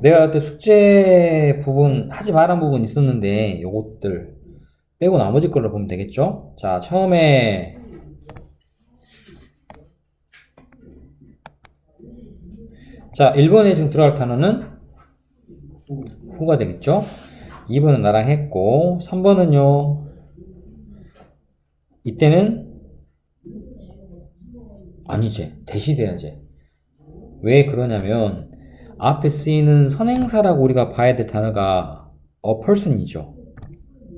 내가 그때 숙제 부분 하지 말한 부분 있었는데 요것들 빼고 나머지 걸로 보면 되겠죠? 자, 처음에 자, 1번에 지금 들어갈 단어는 후가 되겠죠? 2번은 나랑 했고 3번은요 이때는 아니지 대시 돼야지 왜 그러냐면 앞에 쓰이는 선행사라고 우리가 봐야 될 단어가 a person이죠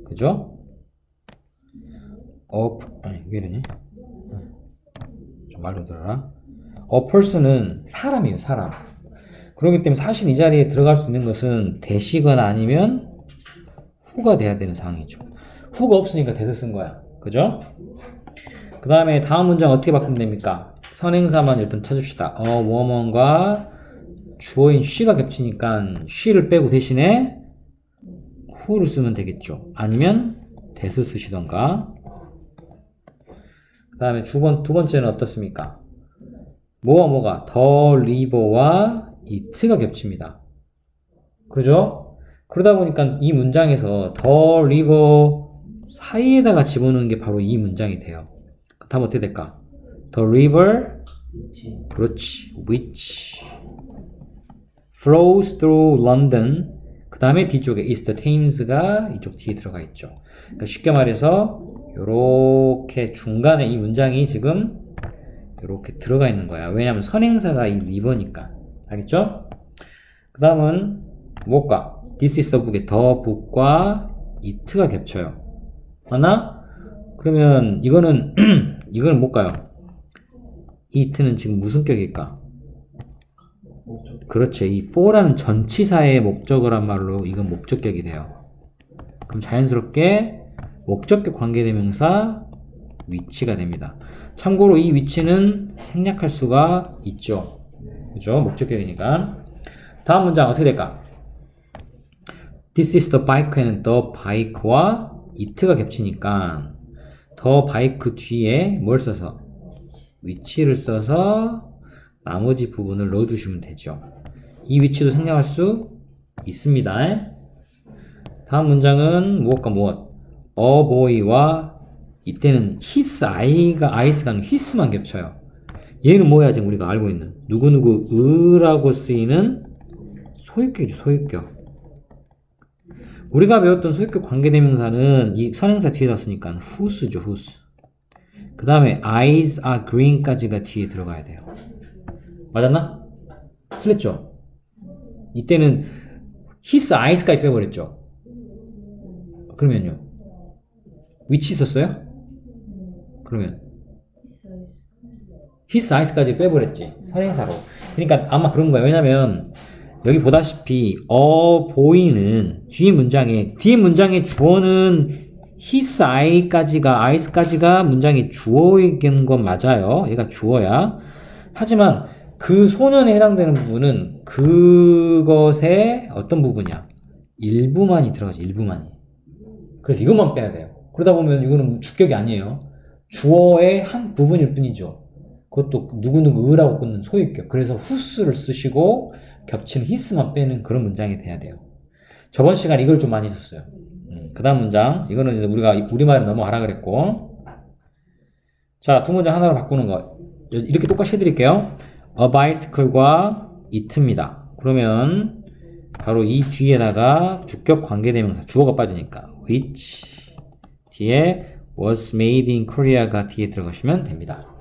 그죠? a, 아니 왜 이러니? 좀 말로 들어라 a person은 사람이에요 사람 그렇기 때문에 사실 이 자리에 들어갈 수 있는 것은 대시거나 아니면 후가 돼야 되는 상황이죠. 후가 없으니까 대서 쓴 거야. 그죠? 그 다음에 다음 문장 어떻게 바꾸면 됩니까? 선행사만 일단 찾읍시다. 어, 뭐뭐가 주어인 she가 겹치니까 she를 빼고 대신에 who를 쓰면 되겠죠. 아니면 대서 쓰시던가. 그 다음에 두, 번, 두 번째는 어떻습니까? 뭐와 뭐가 더 리버와 it가 겹칩니다. 그러죠? 그러다 보니까 이 문장에서 더 리버 사이에다가 집어넣는 게 바로 이 문장이 돼요. 다음 어떻게 될까? The river. 그렇지, which flows through London. 그 다음에 뒤쪽에 is the Thames가 이쪽 뒤에 들어가 있죠. 그러니까 쉽게 말해서 요렇게 중간에 이 문장이 지금 이렇게 들어가 있는 거야. 왜냐하면 선행사가 이 리버니까. 알겠죠? 그 다음은 무엇과? This is the book에 the book과 it가 겹쳐요. 하나? 그러면 이거는 이거는 뭘까요? it는 지금 무슨 격일까? 목적. 그렇지. 이 for라는 전치사의 목적을 한 말로 이건 목적격이 돼요. 그럼 자연스럽게 목적격 관계대명사 위치가 됩니다. 참고로 이 위치는 생략할 수가 있죠. 그죠? 목적격이니까. 다음 문장 어떻게 될까? This is the bike에는 the bike와 it가 겹치니까 the bike 뒤에 뭘 써서 위치를 써서 나머지 부분을 넣어주시면 되죠. 이 위치도 생략할 수 있습니다. 다음 문장은 무엇과 무엇? boy와 이때는 his i가 ice가 아니고 his만 겹쳐요. 얘는 뭐야 지금 우리가 알고 있는 누구누구 으라고 쓰이는 소유격이죠 소유격. 우리가 배웠던 소유격 관계대명사는 이 선행사 뒤에다 쓰니까 whose죠 whose. 그 다음에 eyes are green까지가 뒤에 들어가야 돼요. 맞았나? 틀렸죠? 이때는 his eyes까지 빼버렸죠? 그러면요. 위치 있었어요? 그러면 his eyes까지 빼버렸지. 선행사로. 그러니까 아마 그런 거예요. 왜냐면 여기 보다시피 어 보이는 뒤 문장에 뒤 문장의 주어는 his eye까지가 eyes까지가 문장의 주어이긴 건 맞아요. 얘가 주어야. 하지만 그 소년에 해당되는 부분은 그것의 어떤 부분이야? 일부만이 들어가지, 일부만이. 그래서 이것만 빼야 돼요. 그러다 보면 이거는 주격이 아니에요. 주어의 한 부분일 뿐이죠. 그것도 누구누구 으라고 끊는 소유격. 그래서 후스를 쓰시고 겹치는 히스만 빼는 그런 문장이 돼야 돼요. 저번 시간 이걸 좀 많이 썼어요. 그 다음 문장. 이거는 우리가 우리말에 넘어가라 그랬고. 자, 두 문장 하나로 바꾸는 거. 이렇게 똑같이 해드릴게요. A bicycle과 it입니다. 그러면 바로 이 뒤에다가 주격 관계대명사 주어가 빠지니까 which 뒤에 was made in Korea가 뒤에 들어가시면 됩니다.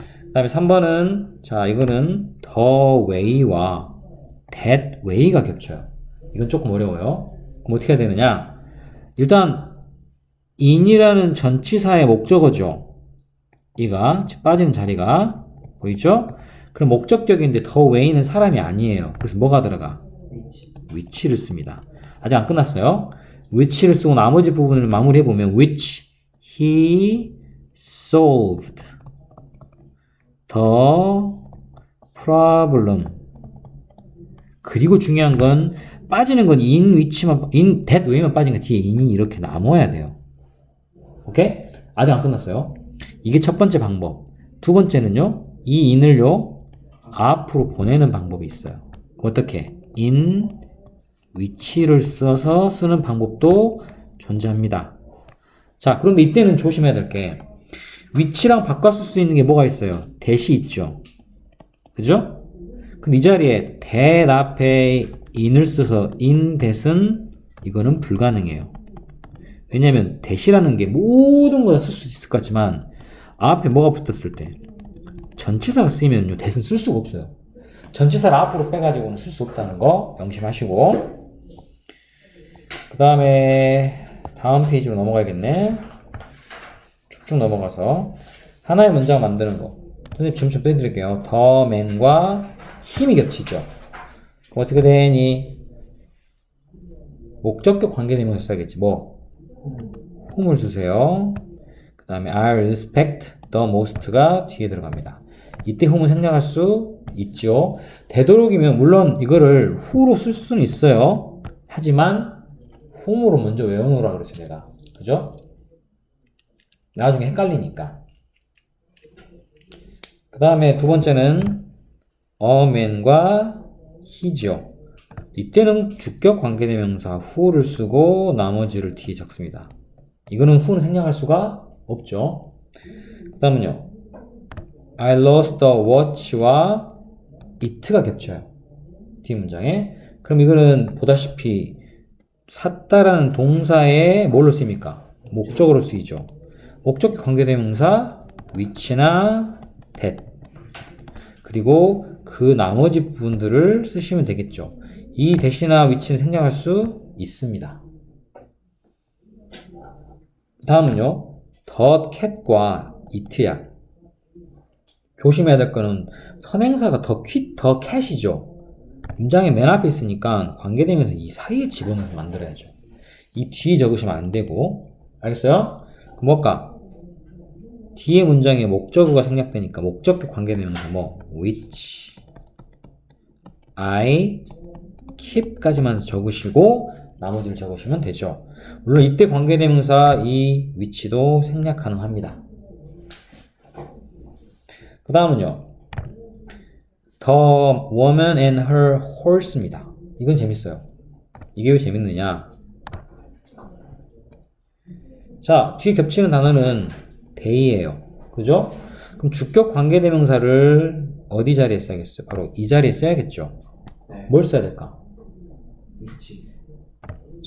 그 다음에 3번은 자 이거는 the way와 that way가 겹쳐요. 이건 조금 어려워요. 그럼 어떻게 해야 되느냐? 일단 in이라는 전치사의 목적어죠. 이가 빠지는 자리가 보이죠? 그럼 목적격인데 the way는 사람이 아니에요. 그래서 뭐가 들어가? 위치. 위치를 씁니다. 아직 안 끝났어요. which를 쓰고 나머지 부분을 마무리해 보면 which he solved the problem. 그리고 중요한 건 빠지는 건 in which만 in that way만 빠진 거 뒤에 in이 이렇게 남아야 돼요. 오케이? 아직 안 끝났어요. 이게 첫 번째 방법. 두 번째는요. 이 in을요. 앞으로 보내는 방법이 있어요. 어떻게? in 위치를 써서 쓰는 방법도 존재합니다. 자, 그런데 이때는 조심해야 될 게 위치랑 바꿔 쓸 수 있는 게 뭐가 있어요? 대시 있죠. 그죠? 근데 이 자리에 that 앞에 in을 써서 in that은 이거는 불가능해요. 왜냐면 대시라는 게 모든 거다쓸수 있을 것 같지만 앞에 뭐가 붙었을 때 전치사가 쓰이면요 that은 쓸 수가 없어요. 전치사를 앞으로 빼가지고는 쓸 수 없다는 거 명심하시고 그 다음에 다음 페이지로 넘어가야겠네. 쭉쭉 넘어가서 하나의 문장 만드는 거. 선생님 좀 빼드릴게요. 더 맨과 힘이 겹치죠. 그럼 어떻게 되니? 목적격 관계대명사 써야겠지. 뭐? whom을 쓰세요. 그 다음에 I respect the most가 뒤에 들어갑니다. 이때 whom은 생략할 수 있죠. 되도록이면 물론 이거를 who로 쓸 수는 있어요. 하지만 whom으로 먼저 외워놓으라 그랬어요, 내가. 그죠? 나중에 헷갈리니까. 그 다음에 두 번째는 man과 he죠. 이때는 주격 관계대명사 who를 쓰고 나머지를 뒤에 적습니다. 이거는 who는 생략할 수가 없죠. 그 다음은요. I lost the watch와 it가 겹쳐요. 뒤 문장에. 그럼 이거는 보다시피 샀다라는 동사에 뭘로 쓰입니까? 목적으로 쓰이죠. 목적 관계대명사 which나 that 그리고 그 나머지 부분들을 쓰시면 되겠죠. 이 대시나 위치는 생략할 수 있습니다. 다음은요. the cat과 it야. 조심해야 될 거는 선행사가 더 퀴, 더 cat이죠. 문장의 맨 앞에 있으니까 관계되면서 이 사이에 집어넣어서 만들어야죠. 이 뒤에 적으시면 안 되고. 알겠어요? 그 뭘까? 뒤에 문장에 목적어가 생략되니까 목적격 관계대명사 뭐 which I keep까지만 적으시고 나머지를 적으시면 되죠. 물론 이때 관계대명사 이 위치도 생략 가능합니다. 그 다음은요. The woman and her horse입니다. 이건 재밌어요. 이게 왜 재밌느냐? 자, 뒤에 겹치는 단어는 they예요. 그죠? 그럼 주격 관계 대명사를 어디 자리에 써야겠어요? 바로 이 자리에 써야겠죠. 네. 뭘 써야 될까? 위치.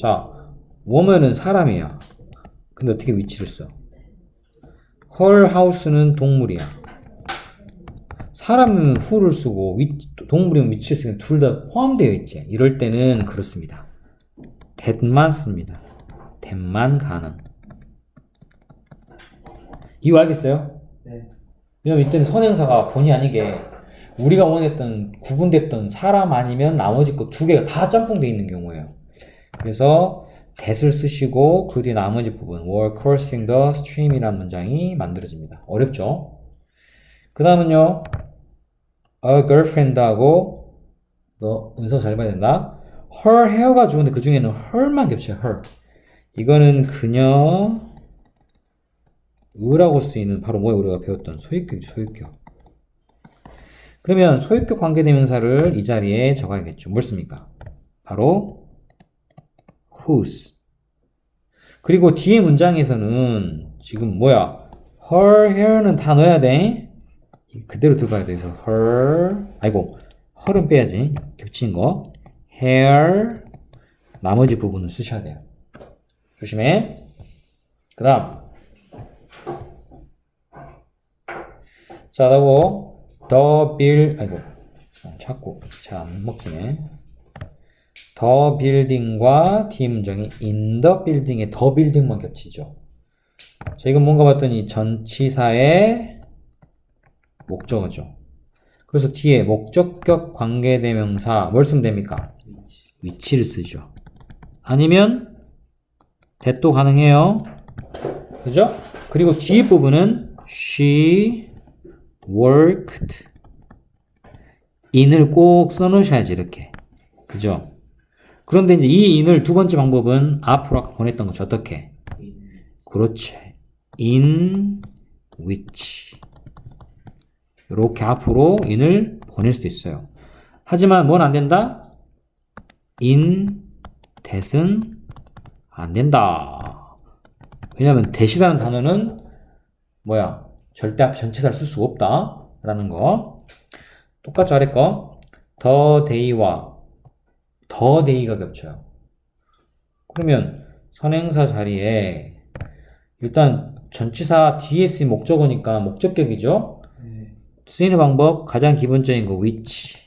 자, woman은 사람이야. 근데 어떻게 위치를 써? her house는 동물이야. 사람은 who를 쓰고 위, 동물이면 위치를 쓰면 둘 다 포함되어 있지. 이럴 때는 그렇습니다. that만 씁니다. that만 가능. 이거 알겠어요? 네. 왜냐면 이때는 선행사가 본의 아니게 우리가 원했던 구분됐던 사람 아니면 나머지 거 두 개가 다 짬뽕돼 있는 경우예요. 그래서 that을 쓰시고 그 뒤에 나머지 부분 were crossing the stream이라는 문장이 만들어집니다. 어렵죠? 그 다음은요 a girlfriend하고 너 은서 잘 봐야 된다. her hair가 주는데 그 중에는 her만 겹쳐요. her. 이거는 그녀 의라고 쓰이는 바로 뭐야 우리가 배웠던 소유격이죠. 소유격. 그러면 소유격 관계대명사를 이 자리에 적어야겠죠. 뭘 씁니까? 바로 whose. 그리고 뒤에 문장에서는 지금 뭐야? her hair는 다 넣어야 돼. 그대로 들어가야 돼. 그래서 her 아이고 her은 빼야지. 겹친 거. hair 나머지 부분은 쓰셔야 돼요. 조심해. 그 다음 자, 그리고 bill 아이고 어, 자꾸 잘 안 먹히네. 뒤 문장이 in the building의 the building만 겹치죠. 자, 이건 뭔가 봤더니 전치사의 목적어죠. 그래서 뒤에 목적격 관계대명사 뭘 쓰면 됩니까? 위치. 위치를 쓰죠. 아니면 that도 가능해요. 그죠? 그리고 뒤에 부분은 she worked in을 꼭 써놓으셔야지 이렇게. 그죠? 그런데 이제 이 in을 두 번째 방법은 앞으로 아까 보냈던 것처럼 어떻게? 위. 그렇지. in which 이렇게 앞으로 in을 보낼 수도 있어요. 하지만 뭔 안 된다? in that은 안 된다. 왜냐면 that이라는 단어는 뭐야? 절대 앞에 전치사를 쓸 수가 없다. 라는 거. 똑같죠, 아래 거. the day와 the day가 겹쳐요. 그러면 선행사 자리에 일단 전치사 뒤에 쓰인 목적어니까 목적격이죠. 네. 쓰이는 방법 가장 기본적인 거 which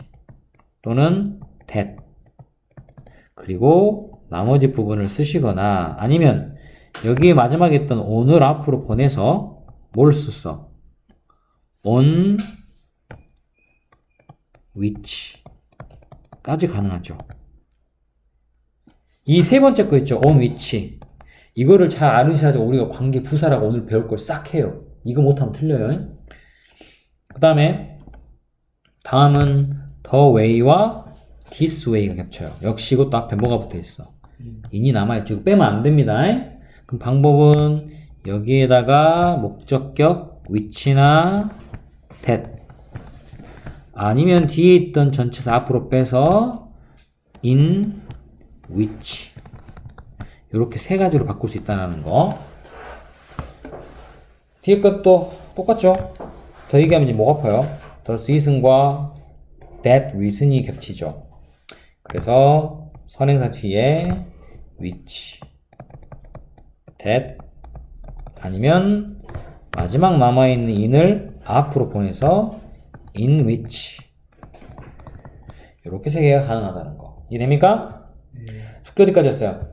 또는 that 그리고 나머지 부분을 쓰시거나 아니면 여기에 마지막에 있던 on을 앞으로 보내서 뭘 썼어? on which 까지 가능하죠. 이 세 번째 거 있죠. on which 이거를 잘 아르셔야지 우리가 관계 부사라고 오늘 배울 걸 싹 해요. 이거 못하면 틀려요. 그 다음에 다음은 the way와 this way가 겹쳐요. 역시 이것도 앞에 뭐가 붙어 있어? in이 남아있죠. 이거 빼면 안 됩니다. 그럼 방법은 여기에다가 목적격 which나 that 아니면 뒤에 있던 전치사 앞으로 빼서 in which 이렇게 세 가지로 바꿀 수 있다는 거. 뒤에 것도 똑같죠? 더 얘기하면 이제 목 아파요. the season과 that reason이 겹치죠. 그래서 선행사 뒤에 which, that 아니면 마지막 남아있는 in을 앞으로 보내서 in which 이렇게 세 개가 가능하다는 거. 이해됩니까? 네. 숙제 어디까지 했어요?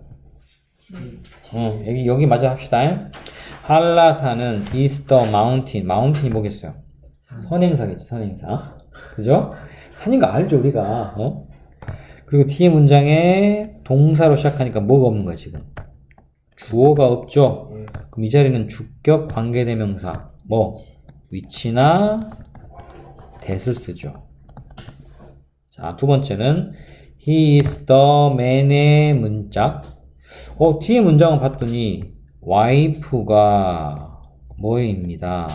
어, 여기, 여기 마저 합시다. 한라산은 the mountain. mountain이 뭐겠어요? 선행사겠지, 선행사. 그죠? 산인 거 알죠, 우리가. 어? 그리고 뒤에 문장에 동사로 시작하니까 뭐가 없는 거야, 지금? 주어가 없죠? 예. 그럼 이 자리는 주격 관계대명사, 뭐, 위치나 that을 쓰죠. 자, 두 번째는 he is the man의 문짝. 어, 뒤에 문장을 봤더니 와이프가 뭐입니다.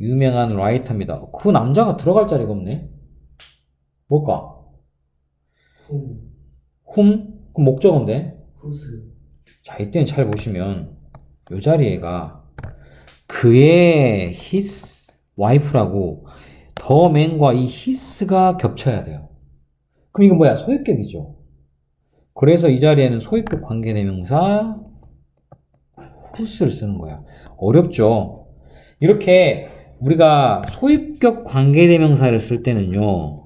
유명한 라이터입니다. 그 남자가 들어갈 자리가 없네. 뭘까? 홈. whom? 그 목적어인데. 후스. 자, 이때는 잘 보시면 요 자리에가 그의 his 와이프라고 더 맨과 이 his가 겹쳐야 돼요. 그럼 이건 뭐야? 소유격이죠. 그래서 이 자리에는 소유격 관계대명사 whose를 쓰는 거야. 어렵죠? 이렇게 우리가 소유격 관계대명사를 쓸 때는요.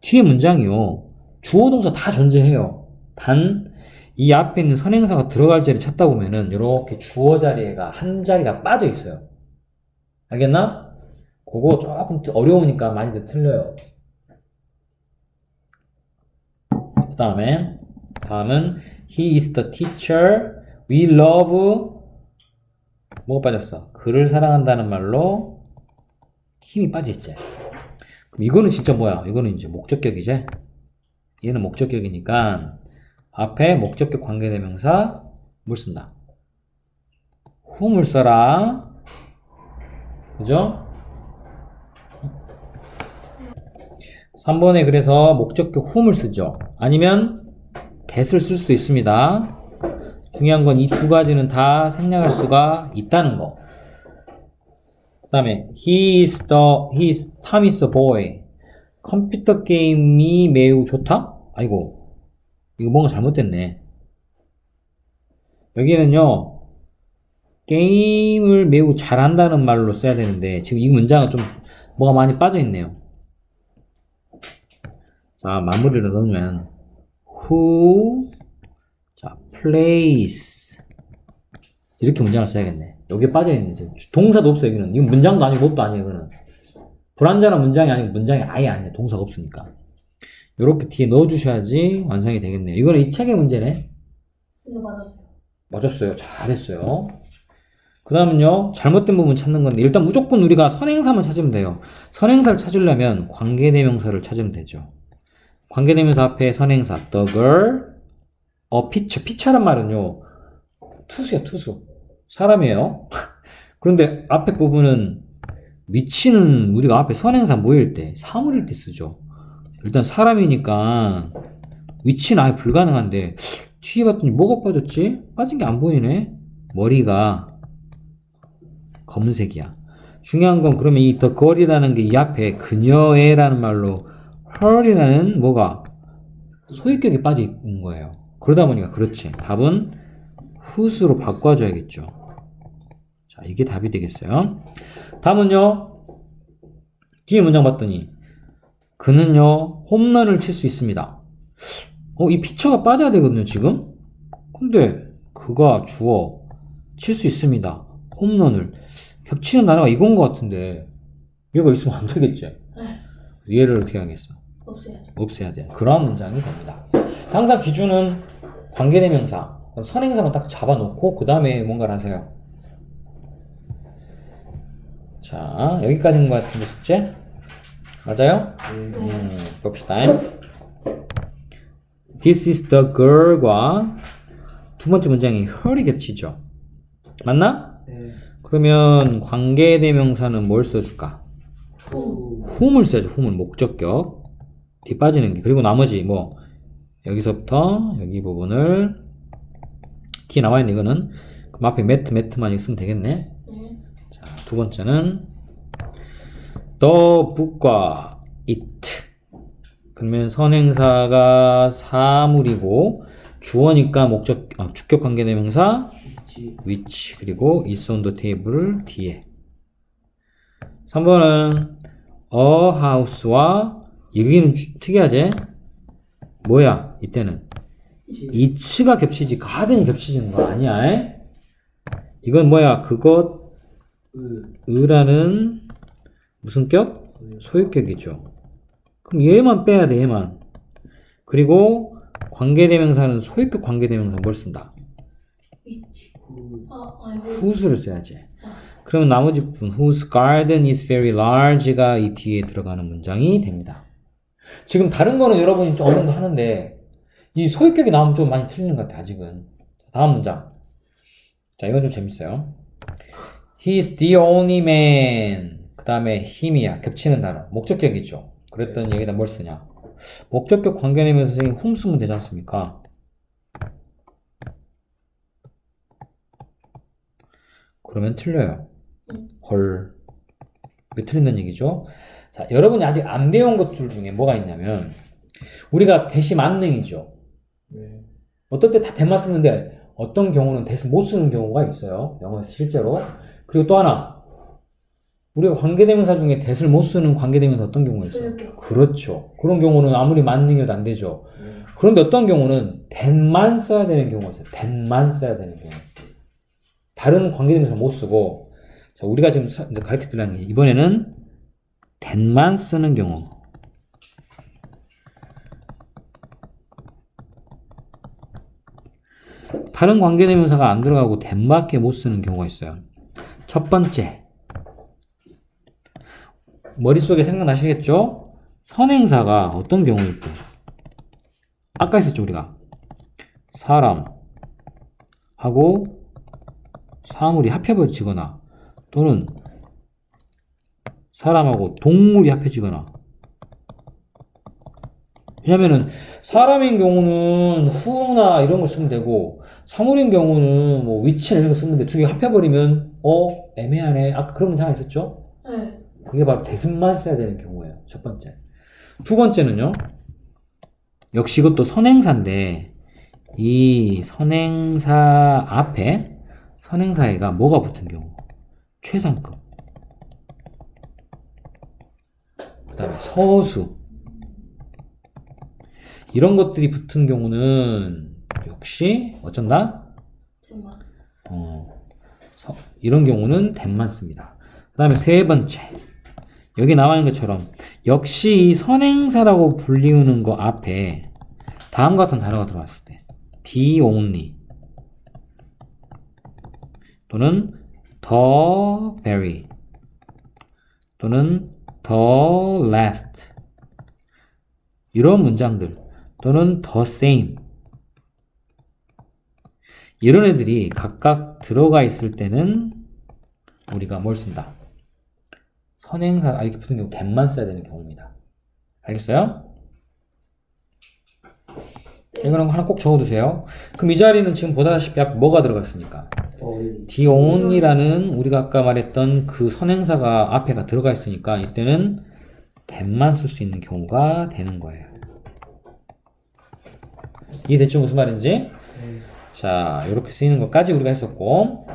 뒤에 문장이요. 주어 동사 다 존재해요. 단 이 앞에 있는 선행사가 들어갈 자리 찾다 보면은 이렇게 주어 자리에가 한 자리가 빠져 있어요. 알겠나? 그거 조금 어려우니까 많이들 틀려요. 그 다음에 다음은 he is the teacher we love 뭐가 빠졌어? 그를 사랑한다는 말로 힘이 빠져있지. 그럼 이거는 진짜 뭐야? 이거는 이제 목적격이지. 얘는 목적격이니까 앞에 목적격 관계대명사 뭘 쓴다? whom을 써라. 그죠? 3번에 그래서 목적격 whom을 쓰죠. 아니면 that을 쓸 수도 있습니다. 중요한 건 이 두 가지는 다 생략할 수가 있다는 거. 그 다음에 he is the, he is, Tom is boy. 컴퓨터 게임이 매우 좋다? 아이고, 이거 뭔가 잘못됐네. 여기는요, 게임을 매우 잘한다는 말로 써야 되는데, 지금 이 문장은 좀 뭐가 많이 빠져 있네요. 자, 마무리를 넣으면, who, 자, plays. 이렇게 문장을 써야겠네. 여기에 빠져있네. 지금 동사도 없어, 여기는. 이건 문장도 아니고 뭣도 아니에요, 이거는. 불완전한 문장이 아니고 문장이 아예 아니에요. 동사가 없으니까. 이렇게 뒤에 넣어주셔야지 완성이 되겠네요. 이거는 이 책의 문제네. 이거 맞았어요. 맞았어요. 잘했어요. 그 다음은요, 잘못된 부분 찾는 건데, 일단 무조건 우리가 선행사만 찾으면 돼요. 선행사를 찾으려면 관계대명사를 찾으면 되죠. 관계대명사 앞에 선행사, the girl, a picture. picture란 말은요, 투수야, 투수. 사람이에요. 그런데 앞에 부분은 위치는 우리가 앞에 선행사 모일 때, 사물일 때 쓰죠. 일단 사람이니까 위치는 아예 불가능한데 뒤에 봤더니 뭐가 빠졌지? 빠진 게 안 보이네. 머리가 검은색이야. 중요한 건 그러면 이 the girl이라는 게 이 앞에 그녀의라는 말로 her이라는 뭐가 소유격이 빠져 있는 거예요. 그러다 보니까 그렇지. 답은 whose로 바꿔줘야겠죠. 자, 이게 답이 되겠어요. 다음은요. 뒤에 문장 봤더니 그는요 홈런을 칠 수 있습니다. 어, 이 피처가 빠져야 되거든요, 지금. 근데 그가 주어 칠 수 있습니다. 홈런을 겹치는 단어가 이건 것 같은데 얘가 있으면 안 되겠지. 네. 얘를 어떻게 하겠어? 없애야죠. 없애야 돼. 그런 문장이 됩니다. 항상 기준은 관계대명사, 그럼 선행사만 딱 잡아놓고 그 다음에 뭔가를 하세요. 자, 여기까지인 것 같은데 숙제 맞아요? 네. 음, 봅시다. This is the girl과 두 번째 문장이 her이 겹치죠. 맞나? 네. 그러면 관계대명사는 뭘 써줄까? 후. whom을 써야죠. whom을 목적격 뒤 빠지는 게 그리고 나머지 뭐 여기서부터 여기 부분을 뒤에 나와 있는 이거는 그럼 앞에 매트 매트만 있으면 되겠네. 네. 자, 두 번째는 the book과 it. 그러면 선행사가 사물이고 주어니까 목적 아, 주격 관계대명사 지. which 그리고 is on the table 뒤에 3번은 a house와 여기는 주- 특이하지? 뭐야 이때는 지. it가 겹치지 garden이 겹치지는 거 아니야 에? 이건 뭐야 그것 으. 의라는 무슨 격? 소유. 소유격이죠 그럼 얘만 빼야 돼 얘만 그리고 관계대명사는 소유격 관계대명사 뭘 쓴다? 후. 아, 아니, 후. whose를 써야지. 그러면 나머지 부분 whose garden is very large가 이 뒤에 들어가는 문장이 됩니다. 지금 다른 거는 여러분이 좀 어느 정도 하는데 이 소유격이 나오면 좀 많이 틀리는 것 같아 아직은. 다음 문장. 자 이건 좀 재밌어요. He's the only man. 그 다음에 힘이야 겹치는 단어 목적격이죠. 그랬더니 여기다 뭘 쓰냐? 목적격 관계내면 선생님 whom 쓰면 되지 않습니까? 그러면 틀려요. 헐. 왜 틀린다는 얘기죠? 자, 여러분이 아직 안 배운 것들 중에 뭐가 있냐면, 우리가 대시 만능이죠. 네. 어떨 때 다 대만 쓰는데, 어떤 경우는 대시 못 쓰는 경우가 있어요. 영어에서 실제로. 그리고 또 하나, 우리가 관계대명사 중에 대시를 못 쓰는 관계대명사 어떤 경우가 있어요? 소유격. 그렇죠. 그런 경우는 아무리 만능이어도 안 되죠. 네. 그런데 어떤 경우는 then만 써야 되는 경우가 있어요. then만 써야 되는 경우. 다른 관계대명사 못 쓰고, 자, 우리가 지금 가르쳐 드리는 게 이번에는 then만 쓰는 경우. 다른 관계대명사가 안 들어가고 then밖에 못 쓰는 경우가 있어요. 첫 번째. 머릿속에 생각나시겠죠? 선행사가 어떤 경우일 때? 아까 했었죠, 우리가. 사람, 하고, 사물이 합해지거나, 또는 사람하고 동물이 합해지거나. 왜냐면은, 사람인 경우는 후나 이런 걸 쓰면 되고, 사물인 경우는 뭐 위치나 이런 거 쓰면 돼. 두개 합해버리면, 어, 애매하네. 아까 그런 문장 있었죠? 네. 그게 바로 대승만 써야 되는 경우예요. 첫 번째. 두 번째는요. 역시 이것도 선행사인데 이 선행사 앞에 선행사에가 뭐가 붙은 경우? 최상급. 그 다음에 서수. 이런 것들이 붙은 경우는 역시 어쩐다? 어, 서- 이런 경우는 된만 씁니다. 그 다음에 세 번째. 여기 나와 있는 것처럼 역시 이 선행사라고 불리우는 거 앞에 다음과 같은 단어가 들어왔을 때 the only 또는 the very 또는 the last 이런 문장들 또는 the same 이런 애들이 각각 들어가 있을 때는 우리가 뭘 쓴다? 선행사 아, 이렇게 붙은 경우 된만 써야 되는 경우입니다. 알겠어요? 이거는 하나 꼭 적어두세요. 그럼 이 자리는 지금 보다시피 앞에 뭐가 들어갔습니까? Only라는 우리가 아까 말했던 그 선행사가 앞에가 들어가 있으니까 이때는 that만 쓸 수 있는 경우가 되는 거예요. 이해됐죠? 무슨 말인지? 네. 자, 이렇게 쓰이는 것까지 우리가 했었고